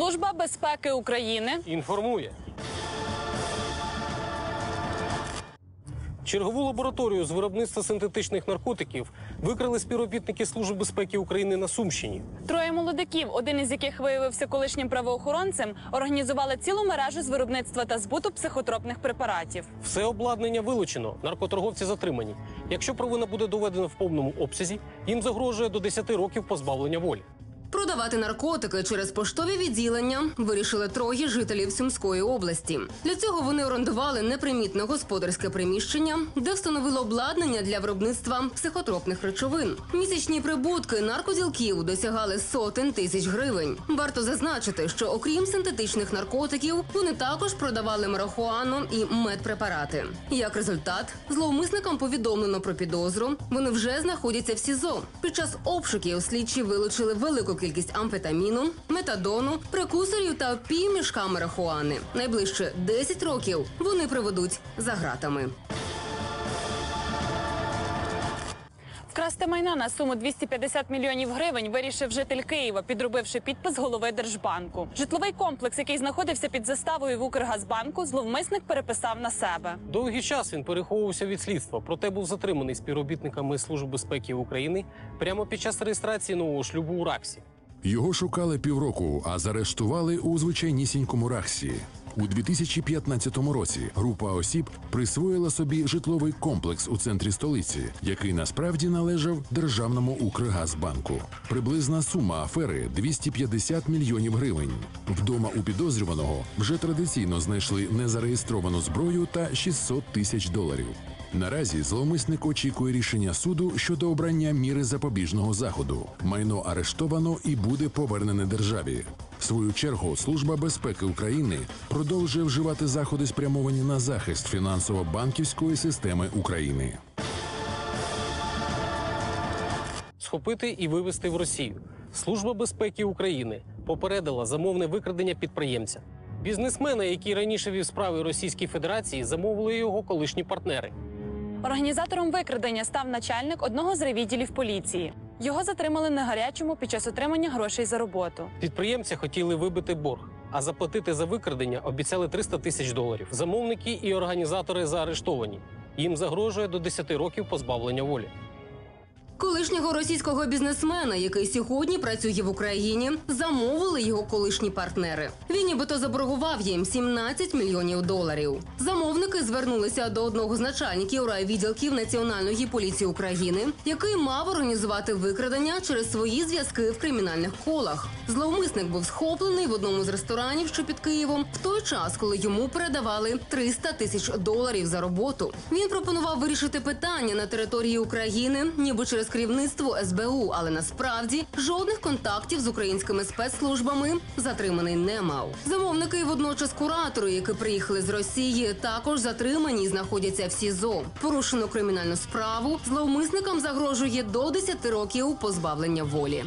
Служба безпеки України Інформує. Чергову лабораторію з виробництва синтетичних наркотиків викрили співробітники Служби безпеки України на Сумщині. троє молодиків, один із яких виявився колишнім правоохоронцем, організували цілу мережу з виробництва та збуту психотропних препаратів. Все обладнання вилучено, наркоторговці затримані. Якщо провина буде доведена в повному обсязі, їм загрожує до 10 років позбавлення волі. Продавати наркотики через поштові відділення вирішили троє жителів Сумської області. Для цього вони орендували непримітне господарське приміщення, де встановили обладнання для виробництва психотропних речовин. Місячні прибутки наркоділків досягали сотень тисяч гривень. Варто зазначити, що окрім синтетичних наркотиків, вони також продавали марихуану і медпрепарати. Як результат, зловмисникам повідомлено про підозру. Вони вже знаходяться в СІЗО. Під час обшуків слідчі вилучили велику кількість амфетаміну, метадону, прекусорів та півмішка марихуани. Найближче 10 років вони проведуть за гратами. Вкрасти майна на суму 250 мільйонів гривень вирішив житель Києва, підробивши підпис голови Держбанку. Житловий комплекс, який знаходився під заставою в Укргазбанку, зловмисник переписав на себе. Довгий час він переховувався від слідства, проте був затриманий співробітниками Служби безпеки України прямо під час реєстрації нового шлюбу у Раксі. Його шукали півроку, а заарештували у звичайнісінькому Рахсі. У 2015 році група осіб присвоїла собі житловий комплекс у центрі столиці, який насправді належав державному Укргазбанку. Приблизна сума афери 250 мільйонів гривень. Вдома у підозрюваного вже традиційно знайшли незареєстровану зброю та 600 тисяч доларів. Наразі зловмисник очікує рішення суду щодо обрання міри запобіжного заходу. Майно арештовано і буде повернене державі. Свою чергу Служба безпеки України продовжує вживати заходи, спрямовані на захист фінансово-банківської системи України. схопити і вивезти в Росію. Служба безпеки України попередила замовне викрадення підприємця. Бізнесмена, який раніше вів справи Російській Федерації, замовили його колишні партнери. Організатором викрадення став начальник одного з райвідділів поліції. Його затримали на гарячому під час отримання грошей за роботу. Підприємці хотіли вибити борг, а заплатити за викрадення обіцяли 300 тисяч доларів. Замовники і організатори заарештовані. Їм загрожує до 10 років позбавлення волі. Колишнього російського бізнесмена, який сьогодні працює в Україні, замовили його колишні партнери. Він нібито заборгував їм 17 мільйонів доларів. Замовники звернулися до одного з начальників райвідділків Національної поліції України, який мав організувати викрадення через свої зв'язки в кримінальних колах. Зловмисник був схоплений в одному з ресторанів, що під Києвом, в той час, коли йому передавали 300 тисяч доларів за роботу. Він пропонував вирішити питання на території України, ніби через керівництво СБУ, але насправді жодних контактів з українськими спецслужбами затриманий не мав. Замовники і водночас куратори, які приїхали з Росії, також затримані і знаходяться в СІЗО. Порушено кримінальну справу. Зловмисникам загрожує до 10 років позбавлення волі.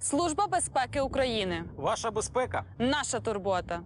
Служба безпеки України. Ваша безпека Наша турбота.